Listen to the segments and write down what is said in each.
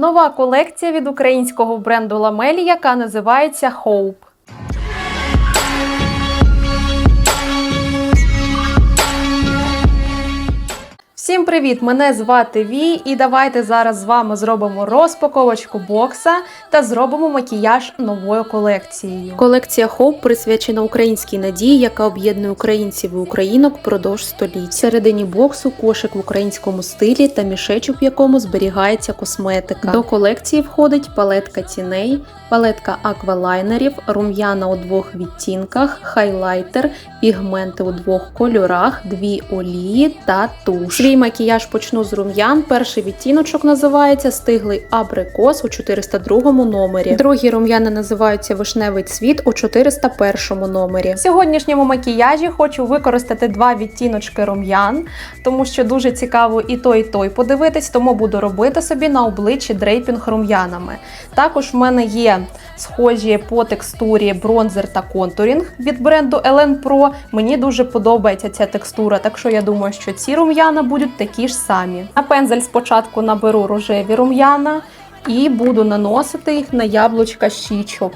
Нова колекція від українського бренду Ламелі, яка називається Hope. Всім привіт! Мене звати Ві, і давайте зараз з вами зробимо розпаковочку бокса та зробимо макіяж новою колекцією. Колекція Hope присвячена українській надії, яка об'єднує українців і українок впродовж століть. Всередині боксу кошик в українському стилі та мішечок, в якому зберігається косметика. До колекції входить палетка тіней, палетка аквалайнерів, рум'яна у двох відтінках, хайлайтер, пігменти у двох кольорах, дві олії та туш. Макіяж почну з рум'ян. Перший відтіночок називається стиглий абрикос у 402 номері. Другі рум'яни називаються вишневий цвіт у 401 номері. В сьогоднішньому макіяжі хочу використати два відтіночки рум'ян, тому що дуже цікаво і той, і той подивитись, тому буду робити собі на обличчі дрейпінг рум'янами. Також в мене є схожі по текстурі бронзер та контурінг від бренду Ellen Pro. Мені дуже подобається ця текстура, так що я думаю, що ці рум'яна будуть такі ж самі. На пензель спочатку наберу рожеві рум'яна і буду наносити їх на яблучка щічок.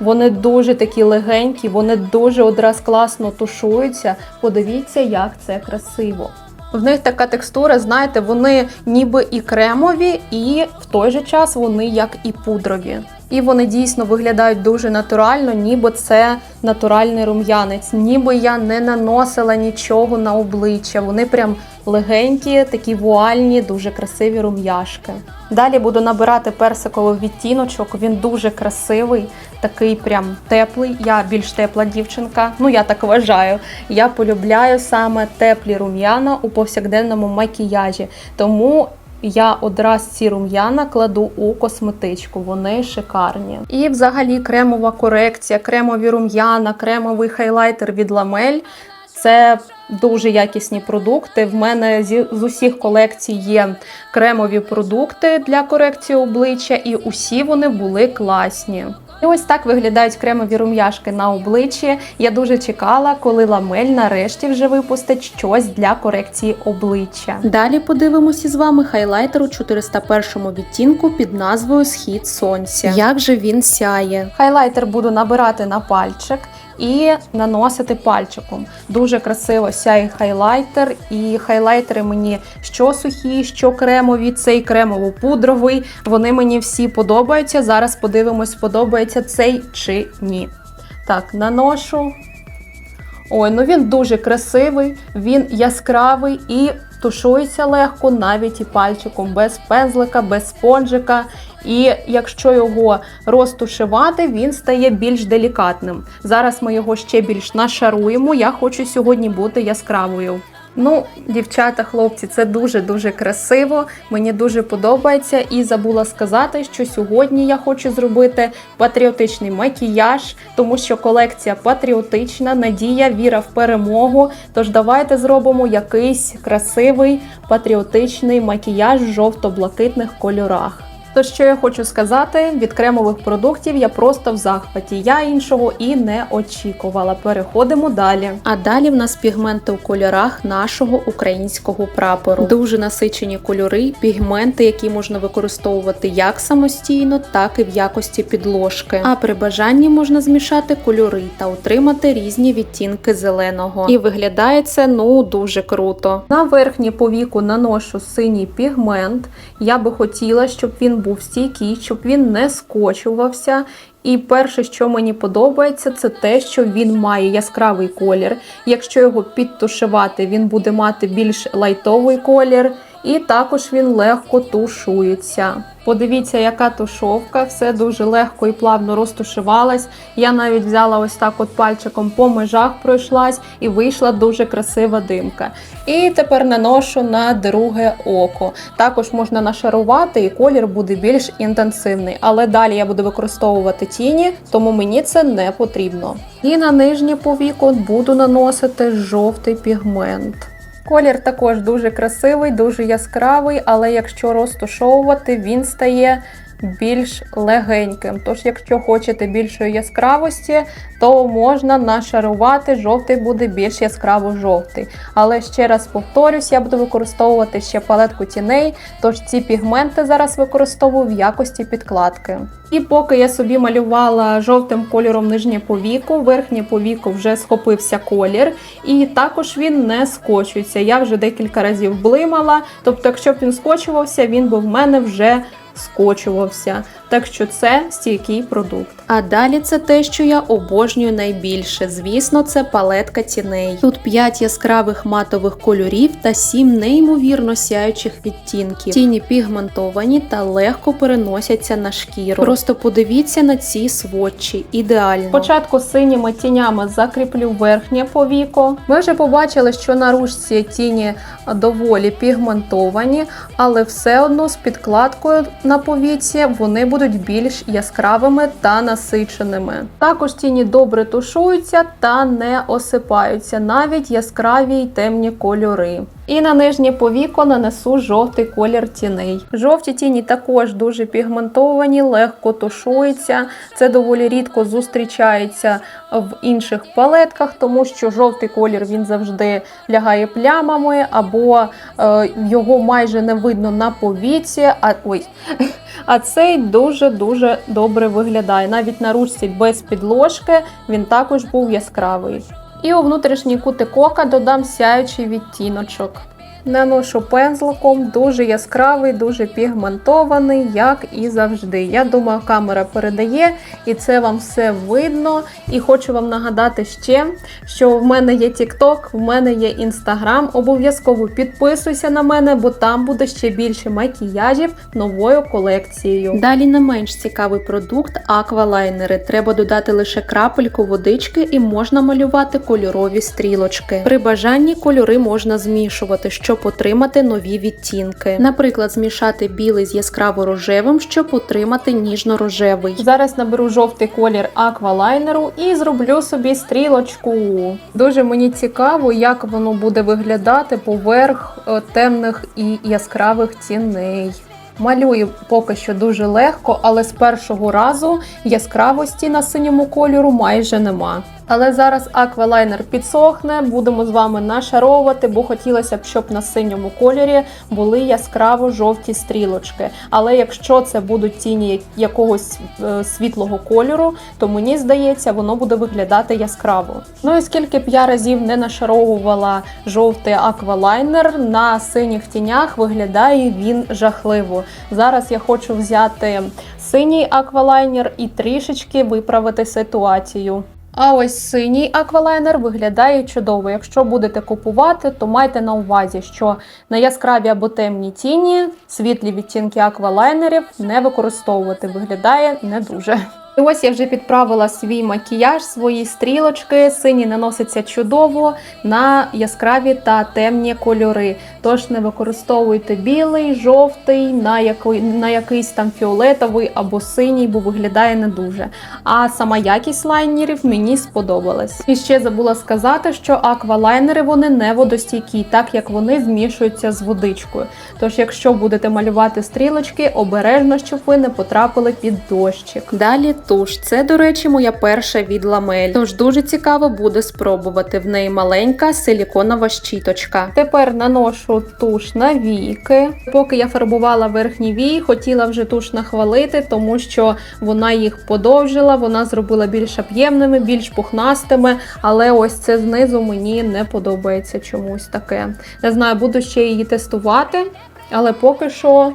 Вони дуже такі легенькі, вони дуже одразу класно тушуються. Подивіться, як це красиво. В них така текстура, знаєте, вони ніби і кремові, і в той же час вони як і пудрові. І вони дійсно виглядають дуже натурально, ніби це натуральний рум'янець, ніби я не наносила нічого на обличчя. Вони прям легенькі, такі вуальні, дуже красиві рум'яшки. Далі буду набирати персиковий відтіночок. Він дуже красивий, такий прям теплий. Я більш тепла дівчинка. Ну я так вважаю. Я полюбляю саме теплі рум'яна у повсякденному макіяжі. Тому я одразу ці рум'яна кладу у косметичку, вони шикарні. І взагалі кремова корекція, кремові рум'яна, кремовий хайлайтер від Ламель. Це дуже якісні продукти. В мене з усіх колекцій є кремові продукти для корекції обличчя, і усі вони були класні. І ось так виглядають кремові рум'яшки на обличчі. Я дуже чекала, коли ламель нарешті вже випустить щось для корекції обличчя. Далі подивимося з вами хайлайтер у 401 відтінку під назвою Схід сонця. Як же він сяє? Хайлайтер буду набирати на пальчик і наносити пальчиком. Дуже красиво сяє хайлайтер, і хайлайтери мені що сухі, що кремові, цей кремово-пудровий. Вони мені всі подобаються. Зараз подивимось, подобається цей чи ні. Так, наношу. Ой, ну він дуже красивий, він яскравий і тушується легко навіть і пальчиком, без пензлика, без спонжика. І якщо його розтушувати, він стає більш делікатним. Зараз ми його ще більш нашаруємо. Я хочу сьогодні бути яскравою. Ну, дівчата, хлопці, це дуже-дуже красиво. Мені дуже подобається. І забула сказати, що сьогодні я хочу зробити патріотичний макіяж, тому що колекція патріотична, надія, віра в перемогу. Тож давайте зробимо якийсь красивий патріотичний макіяж в жовто-блакитних кольорах. То що я хочу сказати, від кремових продуктів я просто в захваті. Я іншого і не очікувала. Переходимо далі. А далі в нас пігменти у кольорах нашого українського прапору. Дуже насичені кольори, пігменти, які можна використовувати як самостійно, так і в якості підложки. А при бажанні можна змішати кольори та отримати різні відтінки зеленого. І виглядає це ну дуже круто. На верхнє повіку наношу синій пігмент. Я би хотіла, щоб він був стійкий, щоб він не скочувався. І перше, що мені подобається, це те, що він має яскравий колір. Якщо його підтушувати, він буде мати більш лайтовий колір, і також він легко тушується. Подивіться, яка тушовка, все дуже легко і плавно розтушувалась. Я навіть взяла ось так от пальчиком по межах пройшлась і вийшла дуже красива димка. І тепер наношу на друге око. Також можна нашарувати, і колір буде більш інтенсивний. Але далі я буду використовувати тіні, тому мені це не потрібно. І на нижнє повіко буду наносити жовтий пігмент. Колір також дуже красивий, дуже яскравий, але якщо розтушовувати, він стає більш легеньким. Тож, якщо хочете більшої яскравості, то можна нашарувати, жовтий буде більш яскраво жовтий. Але ще раз повторюсь, я буду використовувати ще палетку тіней, тож ці пігменти зараз використовую в якості підкладки. І поки я собі малювала жовтим кольором нижнє повіко, верхнє повіко вже схопився колір, і також він не скочується. Я вже декілька разів блимала, тобто, якщо б він скочувався, він би в мене вже скочувався. Так що це стійкий продукт. А далі це те, що я обожнюю найбільше. Звісно, це палетка тіней. Тут 5 яскравих матових кольорів та 7 неймовірно сяючих відтінків. Тіні пігментовані та легко переносяться на шкіру. Просто подивіться на ці сводчі. Ідеально. Спочатку синіми тінями закріплю верхнє повіко. Ми вже побачили, що на ручці тіні доволі пігментовані, але все одно з підкладкою на повіці вони будуть більш яскравими та насиченими. Також тіні добре тушуються та не осипаються, навіть яскраві й темні кольори. І на нижнє повіко нанесу жовтий колір тіней. Жовті тіні також дуже пігментовані, легко тушуються. Це доволі рідко зустрічається в інших палетках, тому що жовтий колір він завжди лягає плямами, або е, його майже не видно на повіці. А ой, а цей дуже-дуже добре виглядає. Навіть на ручці без підложки він також був яскравий. І у внутрішній кутик ока додам сяючий відтіночок. Наношу пензликом, дуже яскравий, дуже пігментований, як і завжди. Я думаю, камера передає, і це вам все видно. І хочу вам нагадати ще, що в мене є TikTok, в мене є Instagram. Обов'язково підписуйся на мене, бо там буде ще більше макіяжів новою колекцією. Далі не менш цікавий продукт аквалайнери. Треба додати лише крапельку водички і можна малювати кольорові стрілочки. При бажанні кольори можна змішувати, щоб отримати нові відтінки. Наприклад, змішати білий з яскраво рожевим, щоб отримати ніжно-рожевий. Зараз наберу жовтий колір аквалайнеру і зроблю собі стрілочку. Дуже мені цікаво, як воно буде виглядати поверх е, темних і яскравих тіней. Малюю поки що дуже легко, але з першого разу яскравості на синьому кольору майже нема. Але зараз аквалайнер підсохне, будемо з вами нашаровувати, бо хотілося б, щоб на синьому кольорі були яскраво жовті стрілочки. Але якщо це будуть тіні якогось е, світлого кольору, то мені здається, воно буде виглядати яскраво. Ну і скільки б я разів не нашаровувала жовтий аквалайнер, на синіх тінях виглядає він жахливо. Зараз я хочу взяти синій аквалайнер і трішечки виправити ситуацію. А ось синій аквалайнер виглядає чудово. Якщо будете купувати, то майте на увазі, що на яскраві або темні тіні світлі відтінки аквалайнерів не використовувати. Виглядає не дуже. І ось я вже підправила свій макіяж, свої стрілочки. Синій наноситься чудово на яскраві та темні кольори. Тож не використовуйте білий, жовтий, на який, на якийсь там фіолетовий або синій, бо виглядає не дуже. А сама якість лайнерів мені сподобалась. І ще забула сказати, що аквалайнери вони не водостійкі, так як вони змішуються з водичкою. Тож, якщо будете малювати стрілочки, обережно, щоб ви не потрапили під дощик. Далі туш. Це, до речі, моя перша від ламель. Тож дуже цікаво буде спробувати. В неї маленька силіконова щіточка. Тепер наношу туш на віки. Поки я фарбувала верхній вій, хотіла вже туш нахвалити, тому що вона їх подовжила, вона зробила більш об'ємними, більш пухнастими. Але ось це знизу мені не подобається чомусь таке. Не знаю, буду ще її тестувати, але поки що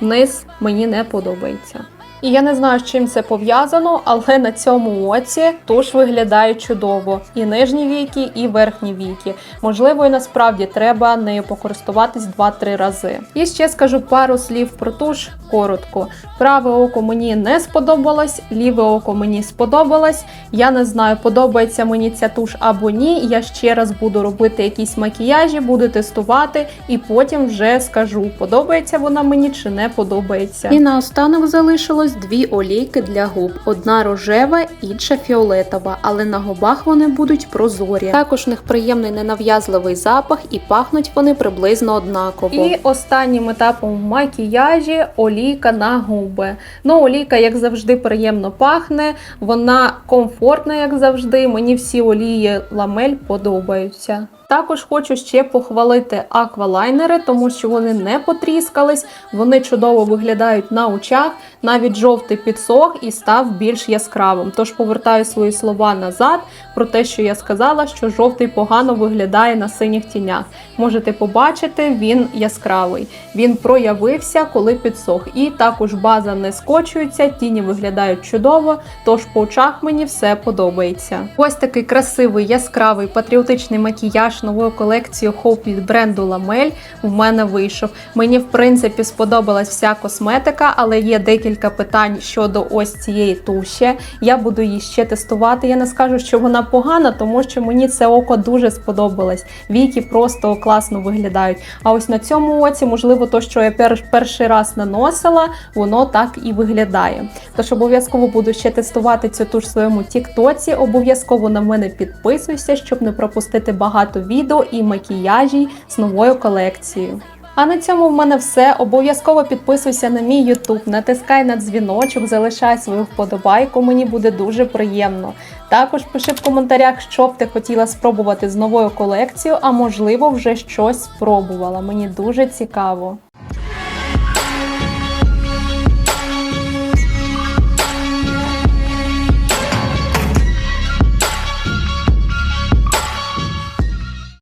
низ мені не подобається. І я не знаю, з чим це пов'язано, але на цьому оці туш виглядає чудово. І нижні віки, і верхні віки. Можливо, і насправді треба нею покористуватись 2-3 рази. І ще скажу пару слів про туш коротко. Праве око мені не сподобалось, ліве око мені сподобалось. Я не знаю, подобається мені ця туш або ні. Я ще раз буду робити якісь макіяжі, буду тестувати, і потім вже скажу, подобається вона мені чи не подобається. І наостанок залишилось сподобалось дві олійки для губ: одна рожева, інша фіолетова, але на губах вони будуть прозорі. Також в них приємний ненав'язливий запах і пахнуть вони приблизно однаково. І останнім етапом в макіяжі олійка на губи. Ну, олійка, як завжди, приємно пахне, вона комфортна, як завжди. Мені всі олії ламель подобаються. Також хочу ще похвалити аквалайнери, тому що вони не потріскались, вони чудово виглядають на очах. Навіть жовтий підсох і став більш яскравим. Тож повертаю свої слова назад про те, що я сказала, що жовтий погано виглядає на синіх тінях. Можете побачити, він яскравий. Він проявився, коли підсох. І також база не скочується, тіні виглядають чудово. Тож по очах мені все подобається. Ось такий красивий, яскравий патріотичний макіяж нової колекції Hope від бренду Ламель в мене вийшов. Мені в принципі сподобалась вся косметика, але є декілька питань щодо ось цієї туші. Я буду її ще тестувати. Я не скажу, що вона погана, тому що мені це око дуже сподобалось. Віки просто класно виглядають. А ось на цьому оці, можливо, то, що я пер- перший раз наносила, воно так і виглядає. Тож обов'язково буду ще тестувати цю туш в своєму тіктоці. Обов'язково на мене підписуйся, щоб не пропустити багато відео і макіяжі з новою колекцією. А на цьому в мене все. Обов'язково підписуйся на мій YouTube, натискай на дзвіночок, залишай свою вподобайку, мені буде дуже приємно. Також пиши в коментарях, що б ти хотіла спробувати з новою колекцією, а можливо вже щось спробувала. Мені дуже цікаво.